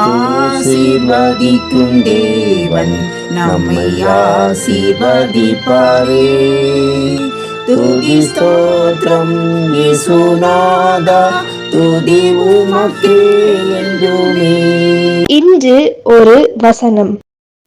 ஆசீர்வதிக்கும் தேவன் நம்மை ஆசீர்வதிப்பாரே. துதி ஸ்தோத்திரம் இயேசுநாதா துதி உமக்கே என்றுமே. இன்று ஒரு வசனம்.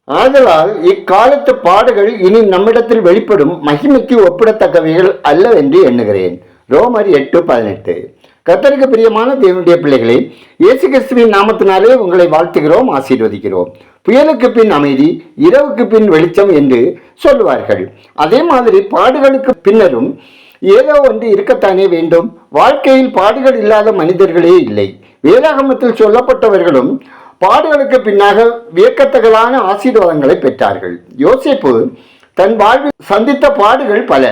ஆதலால் இக்காலத்து பாடுகள் இனி நம்மிடத்தில் வெளிப்படும் மகிமைக்கு ஒப்பிடத்தக்கவைகள் அல்லவென்று எண்ணுகிறேன். ரோமர் எட்டு பதினெட்டு. கத்தருக்கு பிரியமான தேவனுடைய பிள்ளைகளே இயேசு கிறிஸ்துவின் நாமத்தினாலே உங்களை வாழ்த்துகிறோம் ஆசீர்வதிக்கிறோம். புயலுக்கு பின் அமைதி இரவுக்கு பின் வெளிச்சம் என்று சொல்லுவார்கள். அதே மாதிரி பாடுகளுக்கு பின்னரும் ஏதோ ஒன்று இருக்கத்தானே வேண்டும். வாழ்க்கையில் பாடுகள் இல்லாத மனிதர்களே இல்லை. வேதாகமத்தில் சொல்லப்பட்டவர்களும் பாடுகளுக்கு பின்னாக வியக்கத்தகலான ஆசீர்வாதங்களை பெற்றார்கள். யோசிப்பு தன் வாழ்வில் சந்தித்த பாடுகள் பல.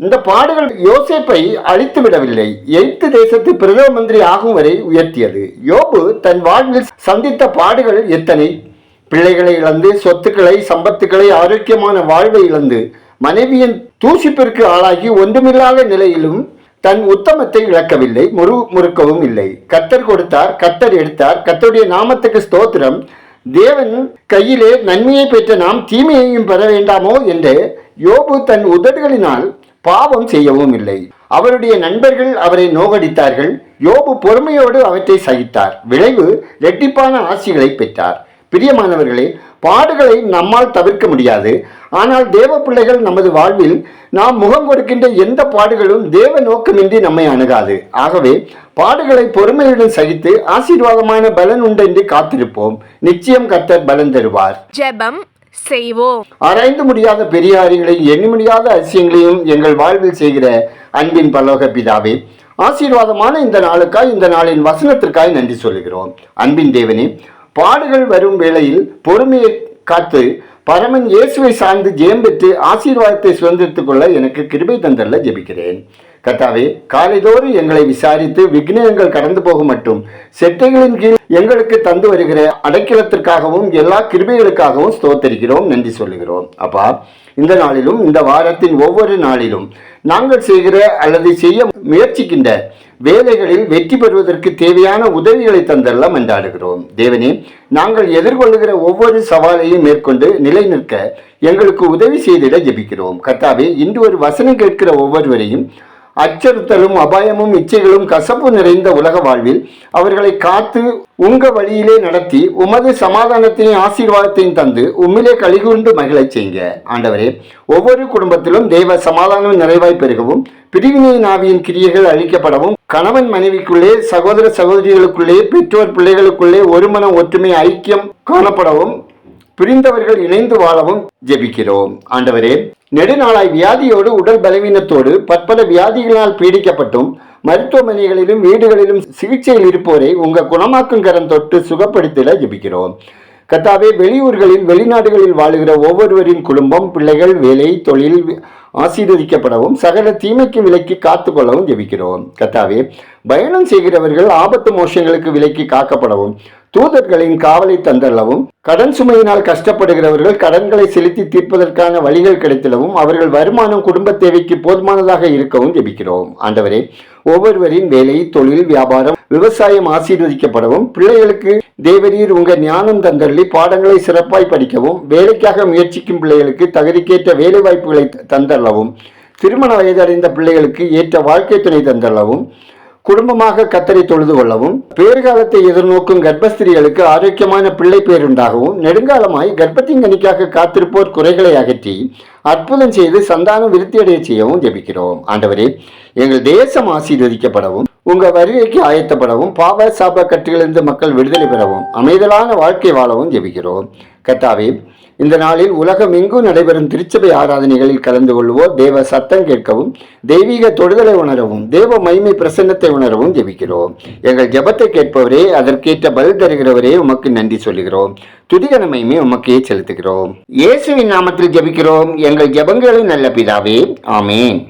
இந்த பாடுகள் யோசேப்பை அழித்து விடவில்லை எய்த்து தேசத்து பிரதம மந்திரி ஆகும் வரை உயர்த்தியது. யோபு தன் வாழ்வில் சந்தித்த பாடுகள் எத்தனை? பிள்ளைகளை இழந்து சொத்துக்களை சம்பத்துக்களை ஆரோக்கியமான வாழ்வை இழந்து மனைவியின் தூசிப்பிற்கு ஆளாகி ஒன்றுமில்லாத நிலையிலும் தன் உத்தமத்தை இழக்கவில்லை முறு முறுக்கவும் இல்லை. கத்தர் கொடுத்தார் கத்தர் எடுத்தார். கத்தருடைய நாமத்துக்கு ஸ்தோத்திரம். தேவன் கையிலே நன்மையை பெற்ற நாம் தீமையையும் பெற வேண்டாமோ என்று யோபு தன் உதடுகளினால் பாவம் செய்யவும் இல்லை. அவருடைய நண்பர்கள் அவரை நோகடித்தார்கள். யோபு பொறுமையோடு அவற்றை சகித்தார். விளைவு ரெட்டிப்பான ஆசிகளை பெற்றார். பிரியமானவர்களே பாடுகளை நம்மால் தவிர்க்க முடியாது. ஆனால் தேவ பிள்ளைகள் நமது வாழ்வில் நாம் முகம் கொடுக்கின்ற எந்த பாடுகளும் தேவ நோக்கமின்றி நம்மை அணுகாது. ஆகவே பாடுகளை பொறுமையுடன் சகித்து ஆசீர்வாதமான பலன் உண்டு என்று காத்திருப்போம். நிச்சயம் கத்தர் பலன் தருவார். ஜெபம் செய்வோம். அரைந்து முடியாத பெரியாரிகளையும் எண்ணி முடியாத அதிசயங்களையும் எங்கள் வாழ்வில் செய்கிற அன்பின் பல்லோக பிதாவே ஆசீர்வாதமான இந்த நாளுக்காய் இந்த நாளின் வசனத்திற்காய் நன்றி சொல்லுகிறோம். அன்பின் தேவனே பாடுகள் வரும் வேளையில் பொறுமையை காத்து பரமன் இயேசுவை சார்ந்து ஜெயம் பெற்று ஆசீர்வாதத்தை சுதந்திரத்துக் கொள்ள எனக்கு கிருபை தந்தல்ல ஜெபிக்கிறேன். கர்த்தாவே காலைதோறும் எங்களை விசாரித்து விக்னங்கள் கடந்து போக மட்டும் செட்டைகளின் கீழ் எங்களுக்கு தந்து வருகிற அடைக்கலத்திற்காகவும் எல்லா கிருபிகளுக்காகவும் ஸ்தோத்தரிக்கிறோம் நன்றி சொல்லுகிறோம். அப்பா இந்த நாளிலும் இந்த வாரத்தின் ஒவ்வொரு நாளிலும் நாங்கள் செய்கிற அல்லது செய்ய முயற்சிக்கின்ற வேலைகளில் வெற்றி பெறுவதற்கு தேவையான உதவிகளை தந்தெல்லாம் என்றாடுகிறோம். தேவனே நாங்கள் எதிர்கொள்ளுகிற ஒவ்வொரு சவாலையும் மேற்கொண்டு நிலை நிற்க எங்களுக்கு உதவி செய்திட ஜெபிக்கிறோம். கர்த்தாவே இன்று ஒரு வசனம் கேட்கிற ஒவ்வொருவரையும் அச்சுறுத்தலும் அபாயமும் இச்சைகளும் கசப்பு நிறைந்த உலக வாழ்வில் அவர்களை காத்து உங்க வழியிலே நடத்தி உமது சமாதானத்தையும் ஆசீர்வாதத்தையும் தந்து உம்மிலே கலிகூர்ந்து மகிழச் செய்யுங்க. ஆண்டவரே ஒவ்வொரு குடும்பத்திலும் தெய்வ சமாதானம் நிறைவாய் பெருகவும் பிரிவினை நாவியின் கிரியைகள் அழிக்கப்படவும் கணவன் மனைவிக்குள்ளே சகோதர சகோதரிகளுக்குள்ளே பெற்றோர் பிள்ளைகளுக்குள்ளே ஒருமனம் ஒற்றுமை ஐக்கியம் காணப்படவும் பிரிந்தவர்கள் இணைந்து வாழவும் ஜெபிக்கிறோம். ஆண்டவரே நெடுநாளாய் வியாதியோடு உடல் பலவீனத்தோடு பற்பல வியாதிகளால் பீடிக்கப்பட்டும் மருத்துவமனைகளிலும் வீடுகளிலும் சிகிச்சையில் இருப்போரை உங்கள் குணமாக்கும் கரம் தொட்டு சுகப்படுத்திட ஜபிக்கிறோம். கத்தாவே வெளியூர்களில் வெளிநாடுகளில் வாழுகிற ஒவ்வொருவரின் குடும்பம் பிள்ளைகள் வேலை தொழில் ஆசீர்வதிக்கப்படவும் சகல தீமைக்கு விலைக்கு காத்துக்கொள்ளவும் ஜெபிக்கிறோம். கத்தாவே பயணம் செய்கிறவர்கள் ஆபத்து மோஷங்களுக்கு விலைக்கு காக்கப்படவும் தூதர்களின் காவலை தந்தள்ளவும் கடன் சுமையினால் கஷ்டப்படுகிறவர்கள் கடன்களை செலுத்தி தீர்ப்பதற்கான வழிகள் கிடைத்திடவும் அவர்கள் வருமானம் குடும்ப தேவைக்கு போதுமானதாக இருக்கவும் ஜெபிக்கிறோம். ஆண்டவரே ஒவ்வொருவரின் வேலை தொழில் வியாபாரம் விவசாயம் ஆசீர்வதிக்கப்படவும் பிள்ளைகளுக்கு தேவரீர் உங்க ஞானம் தந்தள்ளி பாடங்களை சிறப்பாய் படிக்கவும் வேலைக்காக முயற்சிக்கும் பிள்ளைகளுக்கு தகுதிக்கேற்ற வேலை வாய்ப்புகளை தந்தளவும் திருமண வயதடைந்த பிள்ளைகளுக்கு ஏற்ற வாழ்க்கை துணை தந்தளவும் குடும்பமாக கத்தரை தொழுது கொள்ளவும் பேறுகாலத்தை எதிர்நோக்கும் கர்ப்பஸ்திரிகளுக்கு ஆரோக்கியமான பிள்ளை பேருண்டாகவும் நெடுங்காலமாய் கர்ப்பத்தின் கணிக்காக காத்திருப்போர் குறைகளை அகற்றி அற்புதம் செய்து சந்தானம் விருத்தியடைய செய்யவும் ஜெபிக்கிறோம். ஆண்டவரே எங்கள் தேசம் ஆசீர்வதிக்கப்படவும். உங்கள் வருகைக்கு ஆயத்தப்படவும் பாவ சாப கட்டிகளிலிருந்து மக்கள் விடுதலை பெறவும் அமைதலான வாழ்க்கை வாழவும் ஜெபிக்கிறோம். கத்தாவே இந்த நாளில் உலகம் எங்கும் நடைபெறும் திருச்சபை ஆராதனைகளில் கலந்து கொள்வோர் தேவ சத்தம் கேட்கவும் தெய்வீக தொடுதலை உணரவும் தேவ மைமை பிரசன்னத்தை உணரவும் ஜெபிக்கிறோம். எங்கள் ஜெபத்தை கேட்பவரே அதற்கேற்ற பதில் தருகிறவரே உமக்கு நன்றி சொல்லுகிறோம். துதிகன மைமை உமக்கே செலுத்துகிறோம். இயேசுவின் நாமத்தில் ஜெபிக்கிறோம். எங்கள் ஜெபங்களின் நல்ல பிதாவே ஆமேன்.